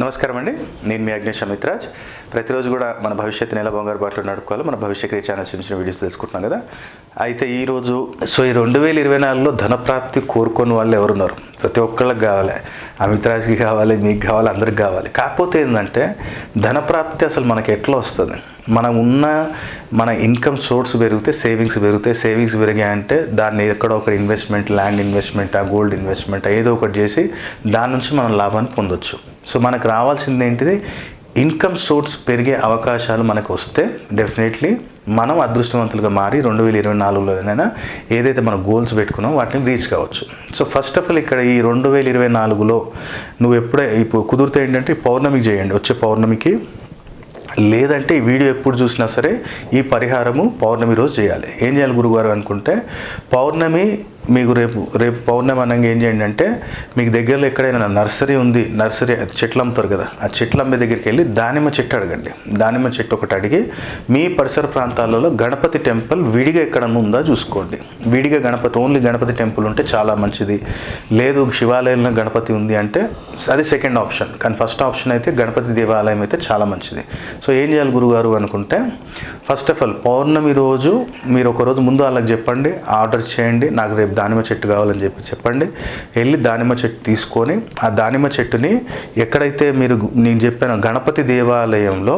నమస్కారం అండి. నేను మీ అగ్నేష్ అమిత్రాజ్. ప్రతిరోజు కూడా మన భవిష్యత్తు నెల బంగారు బాటలో నడుపుకోవాలి. మన భవిష్య క్రియ ఛానల్స్ చిన్న వీడియోస్ తెలుసుకుంటున్నాం కదా. అయితే ఈరోజు సో ఈ రెండు వేల ఇరవై నాలుగులో ధనప్రాప్తి కోరుకొని వాళ్ళు ఎవరున్నారు? ప్రతి ఒక్కళ్ళకి కావాలి. అమిత్రాజ్కి కావాలి మీకు కావాలి అందరికి కావాలి. కాకపోతే ఏంటంటే ధనప్రాప్తి అసలు మనకి ఎట్లా వస్తుంది? మనం ఉన్న మన ఇన్కమ్ సోర్స్ పెరిగితే సేవింగ్స్ పెరుగుతాయి సేవింగ్స్ పెరిగాయంటే దాన్ని ఎక్కడో ఒక ఇన్వెస్ట్మెంట్ ల్యాండ్ ఇన్వెస్ట్మెంట్ ఆ గోల్డ్ ఇన్వెస్ట్మెంట్ ఏదో ఒకటి చేసి దాని నుంచి మనం లాభాన్ని పొందొచ్చు. సో మనకు రావాల్సింది ఏంటిది? ఇన్కమ్ సోర్స్ పెరిగే అవకాశాలు మనకు వస్తే డెఫినెట్లీ మనం అదృష్టవంతులుగా మారి రెండు వేల ఇరవై నాలుగులోనైనా ఏదైతే మనం గోల్స్ పెట్టుకున్నామో వాటిని రీచ్ కావచ్చు. సో ఫస్ట్ ఆఫ్ ఆల్ ఇక్కడ ఈ రెండు వేల ఇరవై నాలుగులో నువ్వు ఎప్పుడే ఇప్పుడు కుదిరితే ఏంటంటే పౌర్ణమికి చేయండి. వచ్చే పౌర్ణమికి లేదంటే ఈ వీడియో ఎప్పుడు చూసినా సరే ఈ పరిహారము పౌర్ణమి రోజు చేయాలి. ఏం చేయాలి గురుగారు అనుకుంటే పౌర్ణమి మీకు రేపు రేపు పౌర్ణమి అనగా ఏం చేయండి అంటే మీకు దగ్గరలో ఎక్కడైనా నర్సరీ ఉంది నర్సరీ చెట్లు అమ్ముతారు కదా ఆ చెట్లమ్మ దగ్గరికి వెళ్ళి దానిమ్మ చెట్టు అడగండి. దానిమ్మ చెట్టు ఒకటి అడిగి మీ పరిసర ప్రాంతాలలో గణపతి టెంపుల్ విడిగా ఎక్కడన్నా ఉందా చూసుకోండి. విడిగా గణపతి ఓన్లీ గణపతి టెంపుల్ ఉంటే చాలా మంచిది. లేదు శివాలయంలో గణపతి ఉంది అంటే అది సెకండ్ ఆప్షన్ కానీ ఫస్ట్ ఆప్షన్ అయితే గణపతి దేవాలయం అయితే చాలా మంచిది. సో ఏం చేయాలి గురుగారు అనుకుంటే ఫస్ట్ ఆఫ్ ఆల్ పౌర్ణమి రోజు మీరు ఒక రోజు ముందు వాళ్ళకి చెప్పండి ఆర్డర్ చేయండి నాకు రేపు దానిమ్మ చెట్టు కావాలని చెప్పి చెప్పండి. వెళ్ళి దానిమ్మ చెట్టు తీసుకొని ఆ దానిమ్మ చెట్టుని ఎక్కడైతే మీరు నేను చెప్పాను గణపతి దేవాలయంలో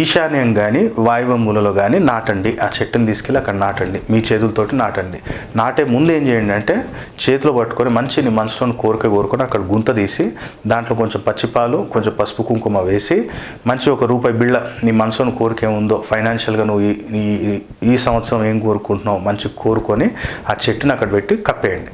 ఈశాన్యం కానీ వాయువ మూలలో కానీ నాటండి. ఆ చెట్టుని తీసుకెళ్ళి అక్కడ నాటండి. మీ చేతులతోటి నాటండి. నాటే ముందు ఏం చేయండి అంటే చేతిలో పట్టుకొని మంచి నీ మనసులోని కోరిక కోరుకొని అక్కడ గుంత తీసి దాంట్లో కొంచెం పచ్చిపాలు కొంచెం పసుపు కుంకుమ వేసి మంచి ఒక రూపాయి బిళ్ళ నీ మనసులోని కోరిక ఏముందో ఫైనాన్షియల్గా నువ్వు ఈ- ఈ ఈ సంవత్సరం ఏం కోరుకుంటున్నావు మంచి కోరుకొని ఆ చెట్టుని అక్కడ పెట్టి కప్పేయండి.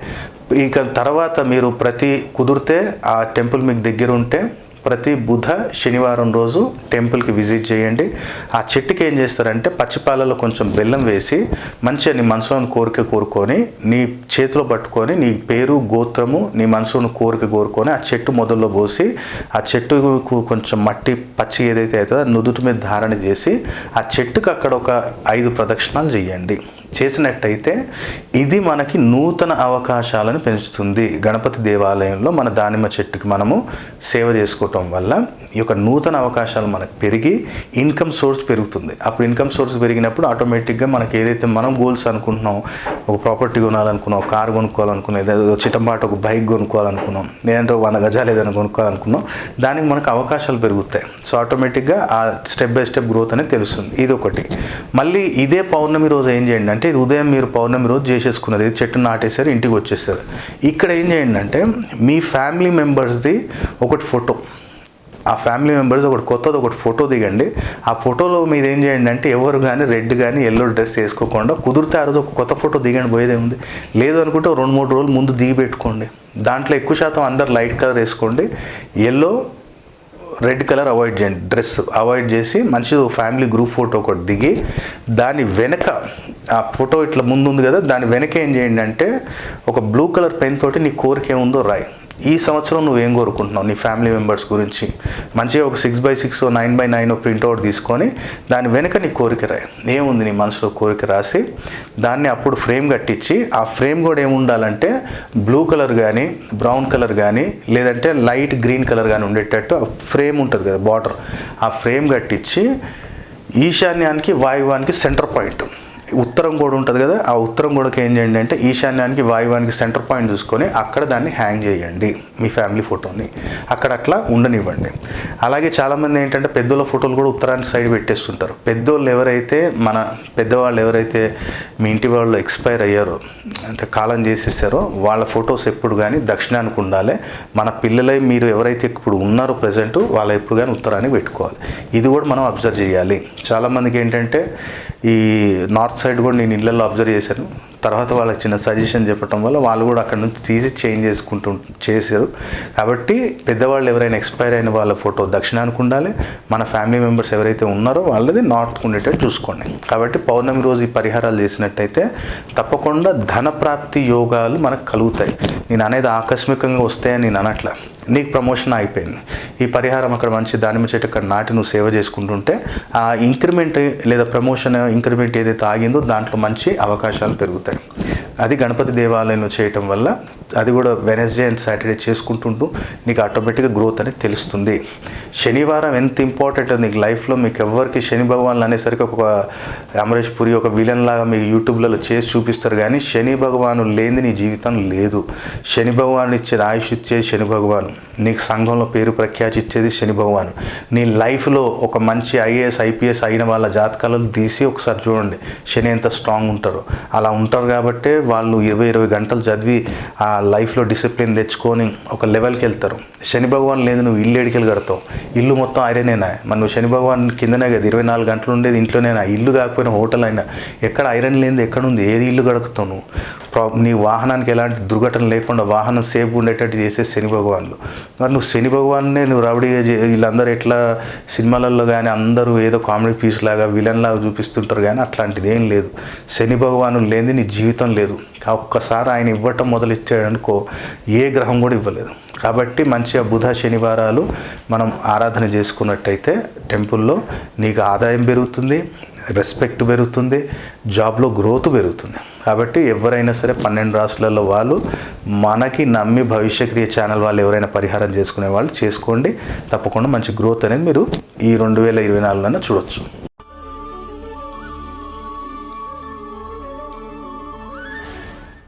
ఇక తర్వాత మీరు ప్రతి కుదిరితే ఆ టెంపుల్ మీకు దగ్గర ఉంటే ప్రతి బుధ శనివారం రోజు టెంపుల్కి విజిట్ చేయండి. ఆ చెట్టుకి ఏం చేస్తారంటే పచ్చిపాలలో కొంచెం బెల్లం వేసి మంచిగా నీ మనసులోని కోరిక కోరుకొని నీ చేతిలో పట్టుకొని నీ పేరు గోత్రము నీ మనసులోని కోరిక కోరుకొని ఆ చెట్టు మొదల్లో పోసి ఆ చెట్టుకు కొంచెం మట్టి పచ్చి ఏదైతే అవుతుందో నుదుటి మీద ధారణ చేసి ఆ చెట్టుకు అక్కడ ఒక ఐదు ప్రదక్షిణాలు చేయండి. చేసినట్టయితే ఇది మనకి నూతన అవకాశాలను పెంచుతుంది. గణపతి దేవాలయంలో మన దానిమ్మ చెట్టుకి మనము సేవ చేసుకోవటం వల్ల ఈ యొక్క నూతన అవకాశాలు మనకు పెరిగి ఇన్కమ్ సోర్స్ పెరుగుతుంది. అప్పుడు ఇన్కమ్ సోర్స్ పెరిగినప్పుడు ఆటోమేటిక్గా మనకి ఏదైతే మనం గోల్స్ అనుకుంటున్నాం ఒక ప్రాపర్టీ కొనాలనుకున్నాం ఒక కార్ కొనుక్కోవాలనుకున్నాం ఏదో చిట్టంపాటు ఒక బైక్ కొనుక్కోవాలనుకున్నాం లేదంటే వంద గజాలు ఏదైనా కొనుక్కోవాలనుకున్నాం దానికి మనకు అవకాశాలు పెరుగుతాయి. సో ఆటోమేటిక్గా ఆ స్టెప్ బై స్టెప్ గ్రోత్ అనేది తెలుస్తుంది. ఇది ఒకటి. మళ్ళీ ఇదే పౌర్ణమి రోజు ఏం చేయండి అంటే ఇది ఉదయం మీరు పౌర్ణమి రోజు చేసేసుకున్నారు. ఇది చెట్టు నాటేశారు ఇంటికి వచ్చేసారు ఇక్కడ ఏం చేయండి అంటే మీ ఫ్యామిలీ మెంబర్స్ది ఒకటి ఫోటో ఆ ఫ్యామిలీ మెంబర్స్ ఒకటి కొత్తది ఒకటి ఫోటో దిగండి. ఆ ఫోటోలో మీరు ఏం చేయండి అంటే ఎవరు కానీ రెడ్ కానీ ఎల్లో డ్రెస్ వేసుకోకుండా కుదిరితే ఆ రోజు ఒక కొత్త ఫోటో దిగండి పోయేదే ఉంది లేదు అనుకుంటే రెండు మూడు రోజులు ముందు దిగి పెట్టుకోండి. దాంట్లో ఎక్కువ శాతం అందరు లైట్ కలర్ వేసుకోండి. ఎల్లో రెడ్ కలర్ అవాయిడ్ చేయండి. డ్రెస్ అవాయిడ్ చేసి మంచి ఫ్యామిలీ గ్రూప్ ఫోటో ఒకటి దిగి దాని వెనక ఆ ఫోటో ఇట్లా ముందు ఉంది కదా దాని వెనక ఏం చేయండి అంటే ఒక బ్లూ కలర్ పెన్ తోటి నీ కోరిక ఏముందో రాయి. ఈ సంవత్సరం నువ్వు కోరుకుంటున్నావు? నీ ఫ్యామిలీ మెంబర్స్ గురించి. మంచిగా ఒక six by six nine by nine printout తీసుకొని దాని వెనక నీ కోరిక రాయి. ఏముంది నీ మనసులో కోరిక రాసి దాన్ని అప్పుడు ఫ్రేమ్ కట్టించి ఆ ఫ్రేమ్ కూడా ఏముండాలంటే బ్లూ కలర్ కానీ బ్రౌన్ కలర్ కానీ లేదంటే లైట్ గ్రీన్ కలర్ కానీ ఉండేటట్టు ఆ ఫ్రేమ్ ఉంటుంది కదా బార్డర్ ఆ ఫ్రేమ్ కట్టించి ఈశాన్యానికి వాయువానికి సెంటర్ పాయింట్ ఉత్తరం గోడ ఉంటుంది కదా ఆ ఉత్తరం గోడకి ఏం చేయండి అంటే ఈశాన్యానికి వాయువానికి సెంటర్ పాయింట్ చూసుకొని అక్కడ దాన్ని హ్యాంగ్ చేయండి మీ ఫ్యామిలీ ఫోటోని. అక్కడ అట్లా ఉండనివ్వండి. అలాగే చాలామంది ఏంటంటే పెద్దోళ్ళ ఫోటోలు కూడా ఉత్తరానికి సైడ్ పెట్టేస్తుంటారు. పెద్దోళ్ళు ఎవరైతే మన పెద్దవాళ్ళు ఎవరైతే మీ ఇంటి వాళ్ళు ఎక్స్పైర్ అయ్యారో అంటే కాలం చేసేసారో వాళ్ళ ఫొటోస్ ఎప్పుడు కానీ దక్షిణానికి ఉండాలి. మన పిల్లలై మీరు ఎవరైతే ఇప్పుడు ఉన్నారో ప్రజెంట్ వాళ్ళ ఎప్పుడు కానీ ఉత్తరానికి పెట్టుకోవాలి. ఇది కూడా మనం అబ్జర్వ్ చేయాలి. చాలామందికి ఏంటంటే ఈ నార్త్ సైడ్ కూడా నేను ఇళ్ళల్లో అబ్జర్వ్ చేశాను. తర్వాత వాళ్ళకి చిన్న సజెషన్ చెప్పడం వల్ల వాళ్ళు కూడా అక్కడ నుంచి తీసి చేంజ్ చేసుకుంటూ చేశారు. కాబట్టి పెద్దవాళ్ళు ఎవరైనా ఎక్స్పైర్ అయిన వాళ్ళ ఫోటో దక్షిణానికి ఉండాలి. మన ఫ్యామిలీ మెంబర్స్ ఎవరైతే ఉన్నారో వాళ్ళది నార్త్కి ఉండేటట్టు చూసుకోండి. కాబట్టి పౌర్ణమి రోజు ఈ పరిహారాలు చేసినట్టయితే తప్పకుండా ధనప్రాప్తి యోగాలు మనకు కలుగుతాయి. నేను అనేది ఆకస్మికంగా వస్తాయని నేను అనట్లా. నీకు ప్రమోషన్ అయిపోయింది. ఈ పరిహారం అక్కడ మంచి దానిమ్మ చెట్టు అక్కడ నాటి నువ్వు సేవ చేసుకుంటుంటే ఆ ఇంక్రిమెంట్ లేదా ప్రమోషన్ ఇంక్రిమెంట్ ఏదైతే ఆగిందో దాంట్లో మంచి అవకాశాలు పెరుగుతాయి. అది గణపతి దేవాలయంలో చేయటం వల్ల అది కూడా వెనస్డే అండ్ సాటర్డే చేసుకుంటుంటూ నీకు ఆటోమేటిక్గా గ్రోత్ అనేది తెలుస్తుంది. శనివారం ఎంత ఇంపార్టెంట్ నీకు లైఫ్లో మీకు ఎవరికి శని భగవాన్లు అనేసరికి ఒక అమరేష్ పురి ఒక విలన్ లాగా మీకు యూట్యూబ్లలో చేసి చూపిస్తారు కానీ శని భగవాను లేని నీ జీవితం లేదు. శని భగవాను ఇచ్చేది ఆయుష్ ఇచ్చేది శని భగవాను. నీకు సంఘంలో పేరు ప్రఖ్యాతి ఇచ్చేది శని భగవాను. నీ లైఫ్లో ఒక మంచి ఐఏఎస్ ఐపీఎస్ అయిన వాళ్ళ జాతకాలను తీసి ఒకసారి చూడండి. శని ఎంత స్ట్రాంగ్ ఉంటారో అలా ఉంటారు కాబట్టే వాళ్ళు ఇరవై ఇరవై గంటలు చదివి ఆ లైఫ్లో డిసిప్లిన్ తెచ్చుకొని ఒక లెవెల్కి వెళ్తారు. శని భగవాన్ లేదు నువ్వు ఇల్లు ఎడికెళ్ళి కడతావు. ఇల్లు మొత్తం ఐరనేనా మరి నువ్వు శని భగవాన్ కిందనే కదా ఇరవై నాలుగు గంటలు ఉండేది ఇంట్లోనేనా ఇల్లు కాకపోయినా హోటల్ అయినా. ఎక్కడ ఐరన్ లేనిది ఎక్కడ ఉంది? ఏది ఇల్లు గడుకుతావు నువ్వు? ప్రా నీ వాహనానికి ఎలాంటి దుర్ఘటన లేకుండా వాహనం సేఫ్గా ఉండేటట్టు చేసే శని భగవాన్లు. మరి నువ్వు శని భగవాన్నే నువ్వు రబడి చే- వీళ్ళందరూ ఎట్లా సినిమాలలో కానీ అందరూ ఏదో కామెడీ పీస్ లాగా విలన్ లాగా చూపిస్తుంటారు కానీ అట్లాంటిది ఏం లేదు. శని భగవాను లేనిది నీ జీవితం లేదు. ఒక్కసారి ఆయన ఇవ్వటం మొదలెట్టాడు ఏ గ్రహం కూడా ఇవ్వలేదు. కాబట్టి మంచిగా బుధ శనివారాలు మనం ఆరాధన చేసుకున్నట్టయితే టెంపుల్లో నీకు ఆదాయం పెరుగుతుంది. రెస్పెక్ట్ పెరుగుతుంది జాబ్లో గ్రోత్ పెరుగుతుంది. కాబట్టి ఎవరైనా సరే పన్నెండు రాష్ట్రాలలో వాళ్ళు మనకి నమ్మి భవిష్యక్రియ ఛానల్ వాళ్ళు ఎవరైనా పరిహారం చేసుకునే వాళ్ళు చేసుకోండి. తప్పకుండా మంచి గ్రోత్ అనేది మీరు ఈ రెండు వేల ఇరవై నాలుగులోనే చూడొచ్చు.